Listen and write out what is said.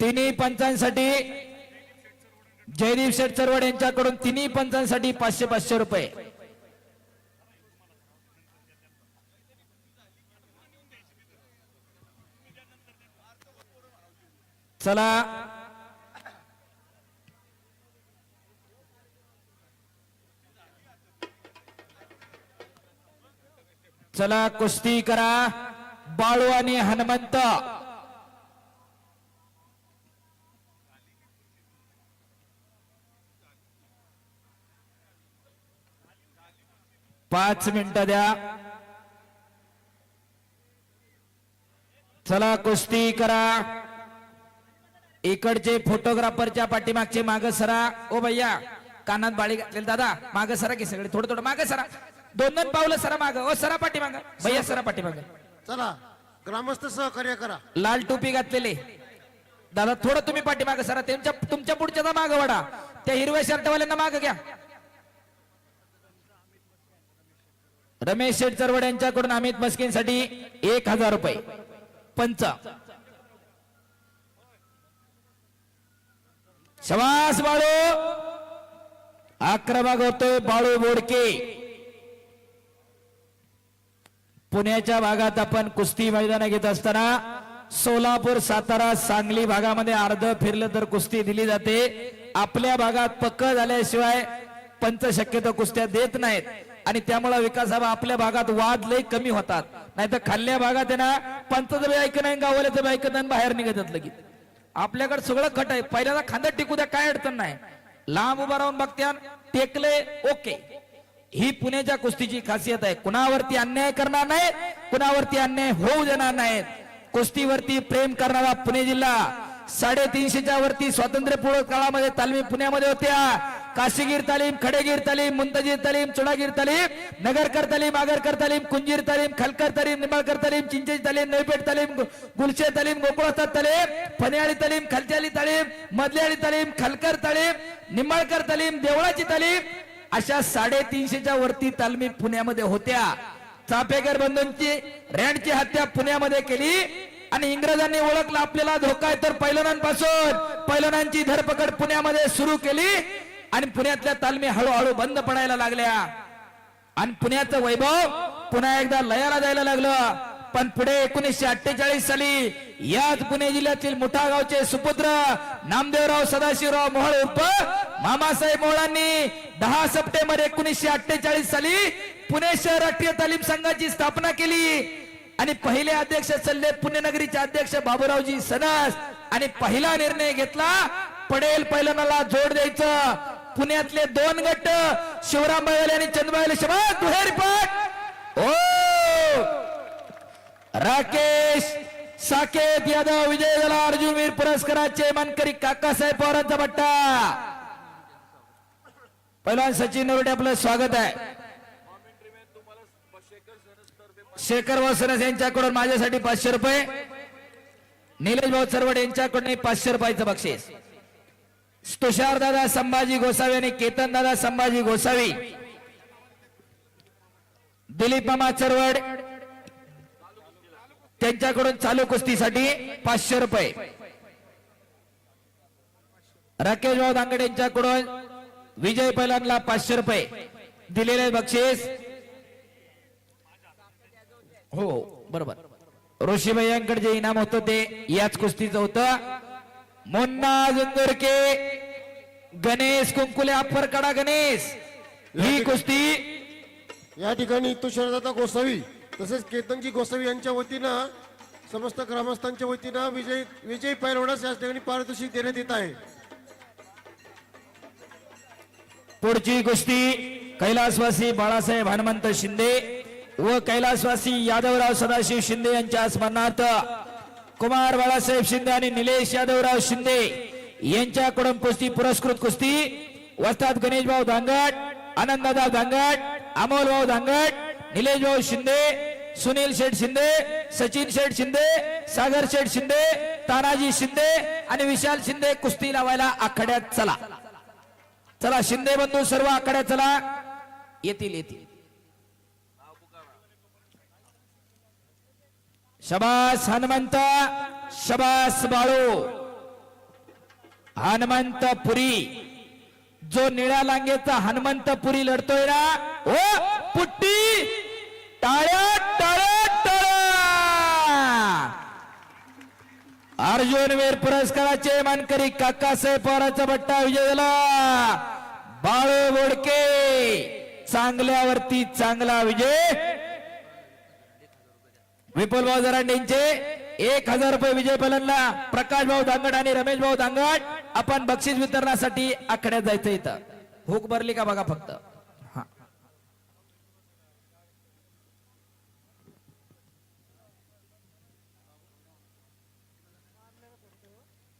तिन्ही पंचांसाठी जयदीप शेठ चरवड यांच्याकडून तिन्ही पंचांसाठी पाचशे पाचशे रुपये. चला. चला कुस्ती करा. बाळू आणि हनुमंत. पाच मिनिटं द्या. चला कुस्ती करा. इकडचे फोटोग्राफरच्या पाठीमागचे माग सरा. ओ भैया कानात बाळी घातलेली दादा माग सरा की सगळे थोडं थोडं माग सरा. दोन दोन पावलं सरा माग. ओ सरा पाठीमाग. भैया सरा पाठीमाग. चला ग्रामस्थ सहकार्य करा. लाल टोपी घातलेले. दादा थोडं तुम्ही पाठीमाग सरा. त्यांच्या तुमच्या पुढच्या माग वडा त्या हिरव्या शर्टवाल्यांना माग घ्या. रमेश शेठ चरवड यांच्याकडून अमित मस्किनसाठी एक हजार रुपये. पंच. शवास बाळू. आक्रमक होतोय बाळू बोडके. पुण्याच्या भागात आपण कुस्ती मैदान घेत असताना सोलापूर सातारा सांगली भागामध्ये अर्ध फिरलं तर कुस्ती दिली जाते. आपल्या भागात पक्क झाल्याशिवाय पंच शक्यतो कुस्त्या देत नाहीत. आणि त्यामुळे विकास आपल्या भागात वाद लय कमी होतात. नाहीतर खाल्ल्या भागात आहे ना पंचचं बी ऐकत नाही गावाल्याचं बी ऐकत नाही बाहेर निघतात लगेच. आपल्याकडे सगळं खट आहे. पहिल्याला खांदा टिकू द्या काय अडचण नाही. लांब उभा राहून बघत्या टेकले ओके. ही पुण्याच्या कुस्तीची खासियत आहे. कुणावरती अन्याय करणार नाही कुणावरती अन्याय होऊ देणार नाही कुस्तीवरती प्रेम करणारा पुणे जिल्हा साडेतीनशेच्या वरती स्वातंत्र्यपूर्व काळामध्ये तालमी पुण्यामध्ये होत्या. काशीगीर तालीम खडेगीर तालीम मुंतजीर तालीम चुडागीर तालीम नगरकर तालीम आगरकर तालीम कुंजीर तालीम खलकर तालीम निंबाळकर तालीम चिंचेची तालीम नैपेट तालीम गुलशे तालीम गोकुळस्ताद तालीम फनेआळी तालीम खलच्याली तालीम मधल्याळी तालीम खलकर तालीम निंबाळकर तालीम देवळाची तालीम अशा साडेतीनशेच्या वरती तालमी पुण्यामध्ये होत्या. चापेकर बंधूंची रँडची हत्या पुण्यामध्ये केली आणि इंग्रजांनी ओळखला आपल्याला धोका आहे तर पैलवानांपासून पैलवानांची धरपकड पुण्यामध्ये सुरू केली. आणि पुण्यातल्या तालमी हळूहळू बंद पडायला लागल्या. आणि पुण्याचं वैभव पुन्हा एकदा लयाला जायला लागलं. पण पुढे एकोणीसशे अठ्ठेचाळीस साली याच पुणे जिल्ह्यातील मुठा गावचे सुपुत्र नामदेवराव सदाशिवराव मोहळ उर्फ मामासाहेब मोहळांनी दहा सप्टेंबर एकोणीसशे अठ्ठेचाळीस साली पुणे शहर राष्ट्रीय तालीम संघाची स्थापना केली. आणि पहिले अध्यक्ष सल्ले पुण्यनगरीचे अध्यक्ष बाबूरावजी सनस आणि पहिला निर्णय घेतला पडेल पैलवानाला जोड द्यायचं. पुण्यातले दोन गट शिवराम बैल आणि चंद्रबाईल शबाद दुहेरी पट. ओ! राकेश साकेत यादव विजय झाला अर्जुनवीर पुरस्काराचे मानकरी काकासाहेब पवारांचा बट्टा. पहिला सचिन नरोडे आपलं स्वागत आहे. शेखर वासनस यांच्याकडून माझ्यासाठी पाचशे रुपये. निलेश भाऊ सरवड यांच्याकडून पाचशे रुपयाचं बक्षीस. तुषारदादा संभाजी गोसावी आणि केतन दादा संभाजी गोसावी. दिलीप मामा चरवड त्यांच्याकडून चालू कुस्तीसाठी पाचशे रुपये. राकेश भाऊ दांगडे यांच्याकडून विजय पैलांना पाचशे रुपये. दिलेले बक्षीस. हो, हो बरोबर. ऋषीभाई यांकडे जे इनाम होतं ते याच कुस्तीचं होतं. मुन्ना जुंदुरके गणेश कुंकुले अप्परकडा गणेश. ही कुस्ती या ठिकाणी तुषारदादा गोसावी तसेच केतनजी गोसावी यांच्या वतीनं समस्त ग्रामस्थांच्या वतीनं विजय विजय पैलवानास या ठिकाणी पारितोषिक देण्यात येत आहे. पुढची कुस्ती कैलासवासी बाळासाहेब हनुमंत शिंदे व कैलासवासी यादवराव सदाशिव शिंदे यांच्या स्मरणार्थ. कुमार बाळासाहेब शिंदे आणि निलेश यादवराव शिंदे यांच्याकडून कुस्ती पुरस्कृत कुस्ती वस्ताद गणेश भाऊ धांगड धांगट धांगड अमोल भाऊ धांगड निलेश भाऊ शिंदे सुनील शेठ शिंदे सचिन शेठ शिंदे सागर शेठ शिंदे तानाजी शिंदे आणि विशाल शिंदे कुस्ती लावायला आखाड्यात चला. चला शिंदे बंधू सर्व आखाड्यात चला. येतील येतील. शबास हनुमंत शबास बाळू. हनुमंतपुरी. जो निळ्या लांगेचा हनुमंतपुरी लढतोय ना ओ पुट्टी. टाळ्या टाळ्या टाळ्या अर्जुन वीर पुरस्काराचे मानकरी काकासाहेब पवारांचा बट्टा विजय झाला. बाळू बोडके चांगल्यावरती चांगला विजय. विपुल भाऊ जरांडेंचे एक हजार रुपये विजय पलनला प्रकाश भाऊ दांगड आणि रमेश भाऊ दांगड आपण बक्षीस वितरणासाठी आखड्यात जायचं इथं. हुक भरली का बघा फक्त.